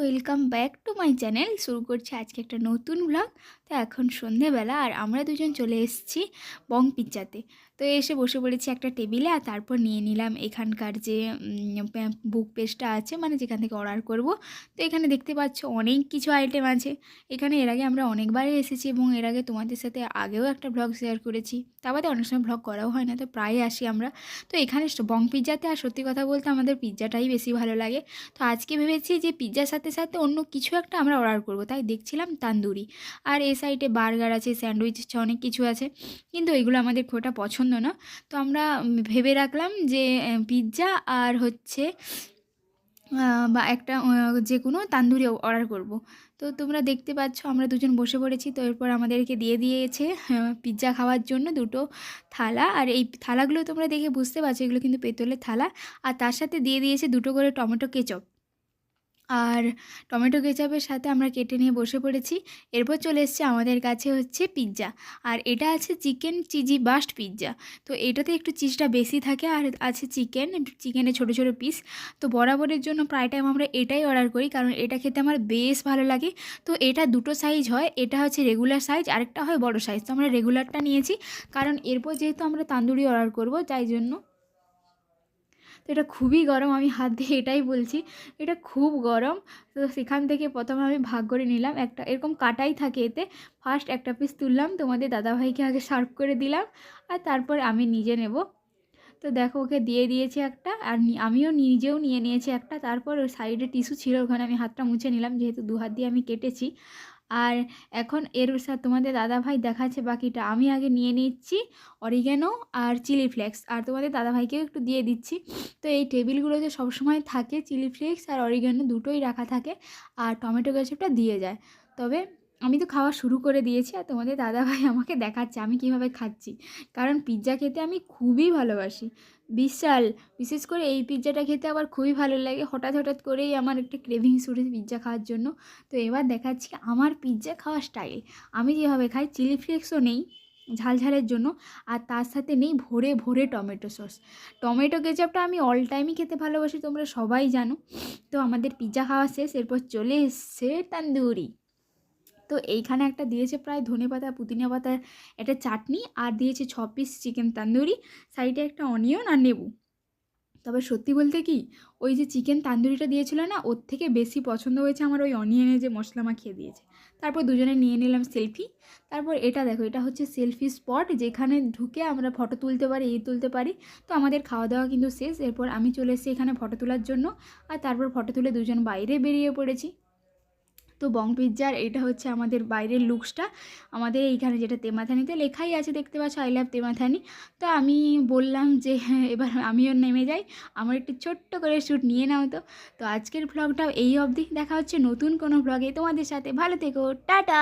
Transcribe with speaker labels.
Speaker 1: Welcome back to my channel শুরু করছি আজকে একটা নতুন ব্লগ তো এখন সন্ধেবেলা আর আমরা দুজন চলে এসেছি বং পিজ্জাতে। তো এসে বসে পড়েছি একটা টেবিলে আর তারপর নিয়ে নিলাম এখানকার যে বুক পেজটা আছে মানে যেখান থেকে অর্ডার করব। তো এখানে দেখতে পাচ্ছ অনেক কিছু আইটেম আছে। এখানে এর আগে আমরা অনেকবারই এসেছি এবং এর আগে তোমাদের সাথে আগেও একটা ব্লগ শেয়ার করেছি। তার বাদে অনেক সময় ব্লগ করাও হয় না, তো প্রায় আসি আমরা। তো এখানে বং পিজ্জাতে আর সত্যি কথা বলতে আমাদের পিজ্জাটাই বেশি ভালো লাগে। তো আজকে ভেবেছি যে পিৎজার সাথে সাথে অন্য কিছু একটা আমরা অর্ডার করব। তাই দেখছিলাম তান্দুরি। আর এ সাইডে বার্গার আছে, স্যান্ডউইচ আছে, অনেক কিছু আছে। কিন্তু এগুলো আমাদের খুব পছন্দ না। তো আমরা ভেবে রাখলাম যে পিৎজা আর হচ্ছে বা একটা যে কোনো তান্দুরি অর্ডার করব। তো তোমরা দেখতে পাচ্ছ আমরা দুজন বসে পড়েছি। তো এরপর আমাদেরকে দিয়ে দিয়েছে পিৎজা খাওয়ার জন্য দুটো থালা। আর এই থালাগুলো তোমরা দেখে বুঝতে পারছ, এগুলো কিন্তু পেতলের থালা। আর তার সাথে দিয়ে দিয়েছে দুটো করে টমেটো কেচপ। আর টমেটো কেচাপের সাথে আমরা কেটে নিয়ে বসে পড়েছি। এরপর চলে এসছে আমাদের কাছে হচ্ছে পিৎজা। আর এটা আছে চিকেন চিজি বাস্ট পিৎজা। তো এটাতে একটু চিজটা বেশি থাকে আর আছে চিকেন, চিকেনের ছোটো ছোটো পিস। তো বরাবরের জন্য প্রায় টাইম আমরা এটাই অর্ডার করি কারণ এটা খেতে আমার বেশ ভালো লাগে। তো এটা দুটো সাইজ হয়, এটা হচ্ছে রেগুলার সাইজ আরেকটা হয় বড় সাইজ। তো আমরা রেগুলারটা নিয়েছি কারণ এরপর যেহেতু আমরা তান্দুরি অর্ডার করব তাই জন্য তো এটা খুবই গরম, আমি হাত দিয়ে এটাই বলছি। এটা খুব গরম, তো সেখান থেকে প্রথমে আমি ভাগ করে নিলাম একটা, এরকম কাটাই থাকে এতে। ফার্স্ট একটা পিস তুললাম, তোমাদের দাদাভাইকে আগে সার্ভ করে দিলাম, আর তারপর আমি নিজে নেব। তো দেখো, ওকে দিয়ে দিয়েছে একটা, আর আমিও নিজেও নিয়ে নিয়েছি একটা, তারপর ওই সাইডে টিস্যু ছিল, ওখানে আমি হাতটা মুছে নিলাম, যেহেতু দু হাত দিয়ে আমি কেটেছি। আর এখন এর সাথে তোমাদের দাদাভাই দেখাচ্ছে বাকিটা। আমি আগে নিয়ে নিচ্ছি অরিগ্যানো আর চিলি ফ্লেক্স আর তোমাদের দাদাভাইকেও একটু দিয়ে দিচ্ছি। তো এই টেবিলগুলোতে সবসময় থাকে চিলি ফ্লেক্স আর অরিগ্যানো দুটোই রাখা থাকে আর টমেটো কেচাপটা দিয়ে যায়। তবে আমি তো খাওয়া শুরু করে দিয়েছি আর তোমাদের দাদাভাই আমাকে দেখাচ্ছে আমি কীভাবে খাচ্ছি। কারণ পিৎজা খেতে আমি খুবই ভালোবাসি। বিশাল। বিশেষ করে এই পিৎজাটা খেতে আবার খুবই ভালো লাগে। হঠাৎ হঠাৎ করেই আমার একটা ক্রেভিংস উঠেছে পিৎজা খাওয়ার জন্য। তো এবার দেখাচ্ছি আমার পিৎজা খাওয়ার স্টাইল আমি যেভাবে খাই চিলি ফ্লেক্সও নেই ঝালঝালের জন্য, আর তার সাথে নেই ভরে ভরে টমেটো সস টমেটো কেচাপটা আমি অল টাইমই খেতে ভালোবাসি, তোমরা সবাই জানো। তো আমাদের পিৎজা খাওয়া শেষ, এরপর চলে এসছে তান্দুরি। তো এইখানে একটা দিয়েছে প্রায় ধনে পাতা, পুদিনা পাতার একটা চাটনি আর দিয়েছে ছ পিস চিকেন তান্দুরি সাইডে একটা অনিয়ন আর নেবু। তবে সত্যি বলতে কি, ওই যে চিকেন তান্দুরিটা দিয়েছিল না, ওর থেকে বেশি পছন্দ হয়েছে আমার ওই অনিয়নে যে মশলা মাখিয়ে দিয়েছে। তারপর দুজনে নিয়ে নিলাম সেলফি তারপর এটা দেখো, এটা হচ্ছে সেলফি স্পট যেখানে ঢুকে আমরা ফটো তুলতে পারি, এই তুলতে পারি। তো আমাদের খাওয়া দাওয়া কিন্তু শেষ। এরপর আমি চলে এসেছি এখানে ফটো তোলার জন্য। আর তারপর ফটো তুলে দুজন বাইরে বেরিয়ে পড়েছি। তো বং পিৎজার এটা হচ্ছে আমাদের বাইরের লুকসটা আমাদের এইখানে যেটা তেমাথানিতে লেখাই আছে, দেখতে পাচ্ছ? আই লাভ তেমাথানি। তো আমি বললাম যে হ্যাঁ এবার আমিও নেমে যাই। আমার একটু ছোট্ট করে শ্যুট নিয়ে নাও তো। তো আজকের ভ্লগটাও এই অবধি। দেখা হচ্ছে নতুন কোনো ভ্লগে তোমাদের সাথে। ভালো থেকো। টাটা!